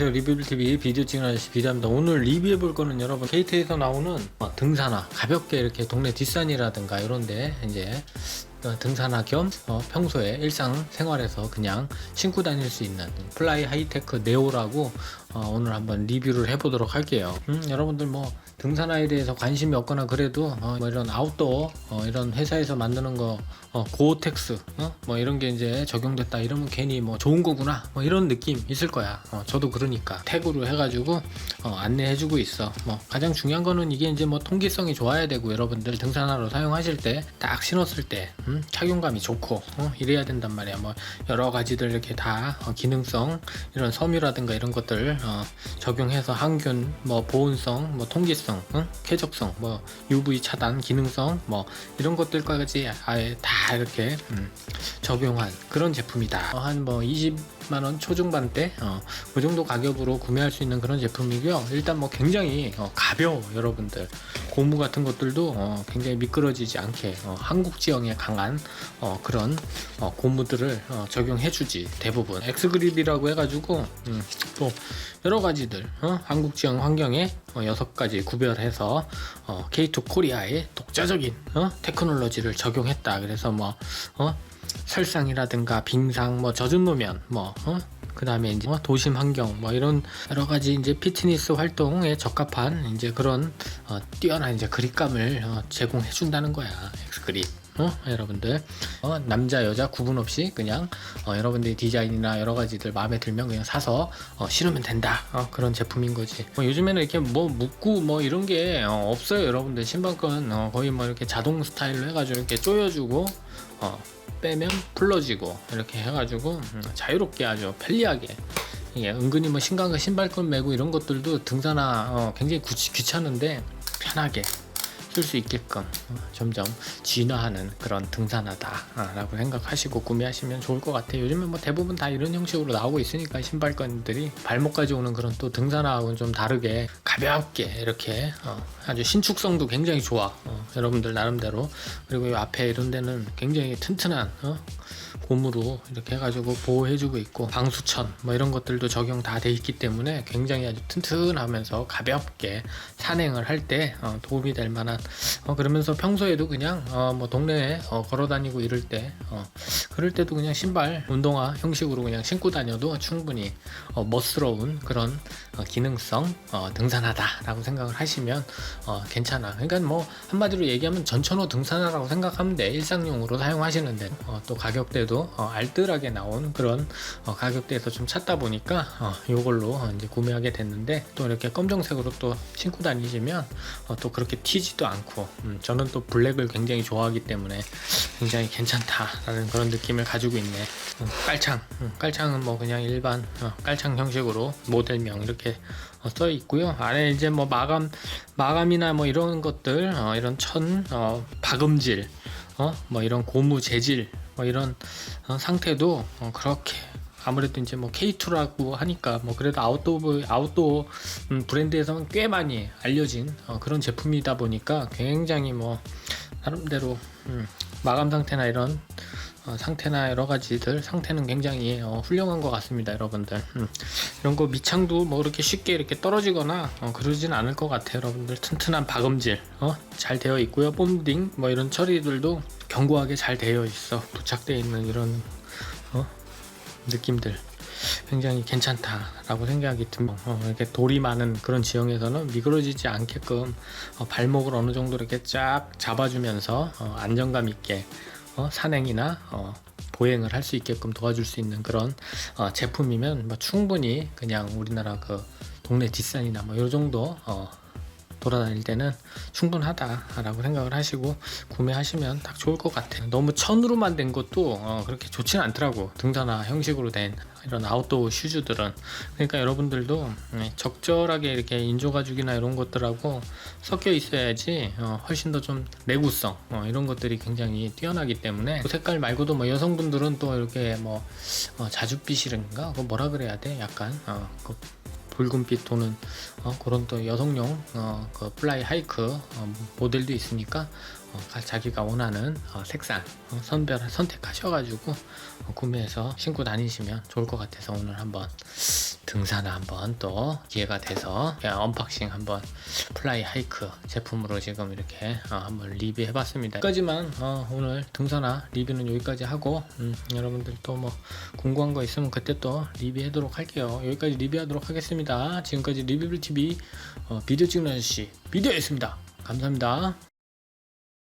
안녕하세요. 리뷰TV 비디오 찍는 아저씨 비디오입니다. 오늘 리뷰해볼 거는 여러분 KT에서 나오는 어, 등산화 가볍게 이렇게 동네 뒷산이라든가 이런데 이제 어, 등산화 겸 어, 평소에 일상 생활에서 그냥 신고 다닐 수 있는 플라이 하이테크 네오라고 어, 오늘 한번 리뷰를 해보도록 할게요. 음, 여러분들 뭐 등산화에 대해서 관심이 없거나 그래도 어, 뭐 이런 아웃도어 어, 이런 회사에서 만드는 거 어, 고텍스 어? 뭐 이런 게 이제 적용됐다 이러면 괜히 뭐 좋은 거구나 뭐 이런 느낌 있을 거야. 어, 저도 그러니까 태그로 해가지고 어, 안내해주고 있어. 뭐 가장 중요한 거는 이게 이제 뭐 통기성이 좋아야 되고 여러분들 등산화로 사용하실 때 딱 신었을 때 음, 착용감이 좋고 어, 이래야 된단 말이야. 뭐 여러 가지들 이렇게 다 어, 기능성 이런 섬유라든가 이런 것들 어, 적용해서 항균 뭐 보온성 뭐 통기성 응? 쾌적성 뭐 UV 차단 기능성 뭐 이런 것들까지 아예 다 이렇게 음, 적용한 그런 제품이다 한뭐 20 만원 초중반대 어, 그 정도 가격으로 구매할 수 있는 그런 제품이고요. 일단 뭐 굉장히 어, 가벼워 여러분들. 고무 같은 것들도 어, 굉장히 미끄러지지 않게 어, 한국 지형에 강한 어, 그런 어, 고무들을 어, 적용해 주지 대부분. 엑스그립이라고 해가지고 음, 또 여러 가지들 어, 한국 지형 환경에 어, 여섯 가지 구별해서 어, K2 코리아의 독자적인 어, 테크놀로지를 적용했다. 그래서 뭐 어, 설상이라든가 빙상, 뭐 젖은 노면, 뭐 어? 그 다음에 이제 뭐 도심 환경, 뭐 이런 여러 가지 이제 피트니스 활동에 적합한 이제 그런 어, 뛰어난 이제 그립감을 어, 제공해 준다는 거야 엑스 그립. 어? 여러분들 어, 남자 여자 구분 없이 그냥 어, 여러분들이 디자인이나 여러 가지들 마음에 들면 그냥 사서 어, 신으면 된다 어, 그런 제품인 거지 뭐 요즘에는 이렇게 뭐 묶고 뭐 이런 게 어, 없어요 여러분들 신발건 어, 거의 뭐 이렇게 자동 스타일로 해가지고 이렇게 조여주고 어, 빼면 풀러지고 이렇게 해가지고 음, 자유롭게 아주 편리하게 이게 은근히 뭐 신강 신발끈 매고 이런 것들도 등산화 어, 굉장히 구- 귀찮은데 편하게 쓸 수 있게끔 어, 점점 진화하는 그런 등산화다라고 생각하시고 구매하시면 좋을 것 같아요. 요즘에 뭐 대부분 다 이런 형식으로 나오고 있으니까 신발끈들이 발목까지 오는 그런 또 등산화하고는 좀 다르게 가볍게 이렇게 어, 아주 신축성도 굉장히 좋아. 어, 여러분들 나름대로 그리고 이 앞에 이런 데는 굉장히 튼튼한 어, 고무로 이렇게 해가지고 보호해주고 있고 방수천 뭐 이런 것들도 적용 다 돼 있기 때문에 굉장히 아주 튼튼하면서 가볍게 산행을 할때 어, 도움이 될 만한 어, 그러면서 평소에도 그냥 어, 뭐 동네에 어, 걸어 다니고 이럴 때 어, 그럴 때도 그냥 신발 운동화 형식으로 그냥 신고 다녀도 충분히 어, 멋스러운 그런 어, 기능성 어, 등산하다라고 생각을 하시면 어, 괜찮아. 그러니까 뭐 한마디로 얘기하면 전천후 등산화라고 생각하면 돼. 일상용으로 사용하시는데 어, 또 가격대도 어, 알뜰하게 나온 그런 어, 가격대에서 좀 찾다 보니까 어, 이걸로 어, 이제 구매하게 됐는데 또 이렇게 검정색으로 또 신고 다니시면 어, 또 그렇게 튀지도 않고 음, 저는 또 블랙을 굉장히 좋아하기 때문에 굉장히 괜찮다라는 그런 느낌을 가지고 있네. 음, 깔창, 음, 깔창은 뭐 그냥 일반 어, 깔창 형식으로 모델명 이렇게 어, 써 있고요. 아래 이제 뭐 마감, 마감이나 뭐 이런 것들, 어, 이런 천, 어, 박음질, 어, 뭐 이런 고무 재질, 뭐 이런 어, 상태도 어, 그렇게 아무래도 이제 뭐 K2라고 하니까 뭐 그래도 아웃도어 아웃도어 음, 브랜드에서는 꽤 많이 알려진 어, 그런 제품이다 보니까 굉장히 뭐 나름대로 음, 마감 상태나 이런 어, 상태나 여러 가지들 상태는 굉장히 어, 훌륭한 것 같습니다, 여러분들. 음, 이런 거 밑창도 뭐 이렇게 쉽게 이렇게 떨어지거나 어, 그러진 않을 것 같아요, 여러분들. 튼튼한 박음질 어, 잘 되어 있고요. 본딩 뭐 이런 처리들도 견고하게 잘 되어 있어 부착되어 있는 이런 어, 느낌들. 굉장히 괜찮다라고 생각이 듭니다. 어, 이렇게 돌이 많은 그런 지형에서는 미끄러지지 않게끔 어, 발목을 어느 정도 이렇게 쫙 잡아주면서 어, 안정감 있게 어, 산행이나 어, 보행을 할 수 있게끔 도와줄 수 있는 그런 어, 제품이면 뭐 충분히 그냥 우리나라 그 동네 뒷산이나 뭐 이 정도 어, 돌아다닐 때는 충분하다라고 생각을 하시고 구매하시면 딱 좋을 것 같아요. 너무 천으로만 된 것도 어, 그렇게 좋지는 않더라고. 등산화 형식으로 된 이런 아웃도어 슈즈들은. 그러니까 여러분들도 음, 적절하게 이렇게 인조 가죽이나 이런 것들하고 섞여 있어야지 어, 훨씬 더 좀 내구성 어, 이런 것들이 굉장히 뛰어나기 때문에 그 색깔 말고도 뭐 여성분들은 또 이렇게 뭐 어, 자줏빛이란가 그 뭐라 그래야 돼? 약간 어, 그 붉은빛 도는 어, 그런 또 여성용 어, 그 플라이 하이크 어, 모델도 있으니까 어, 가- 자기가 원하는 어, 색상 어, 선별 선택하셔가지고 어, 구매해서 신고 다니시면 좋을 것 같아서 오늘 한번 등산화 한번 또 기회가 돼서 언박싱 한번 플라이 하이크 제품으로 지금 이렇게 어, 한번 리뷰해 봤습니다. 여기까지만 어, 오늘 등산화 리뷰는 여기까지 하고 음, 여러분들 또 뭐 궁금한 거 있으면 그때 또 리뷰하도록 할게요. 여기까지 리뷰하도록 하겠습니다. 지금까지 리뷰블 TV 어, 비디오 찍는 아저씨 비디오였습니다. 감사합니다.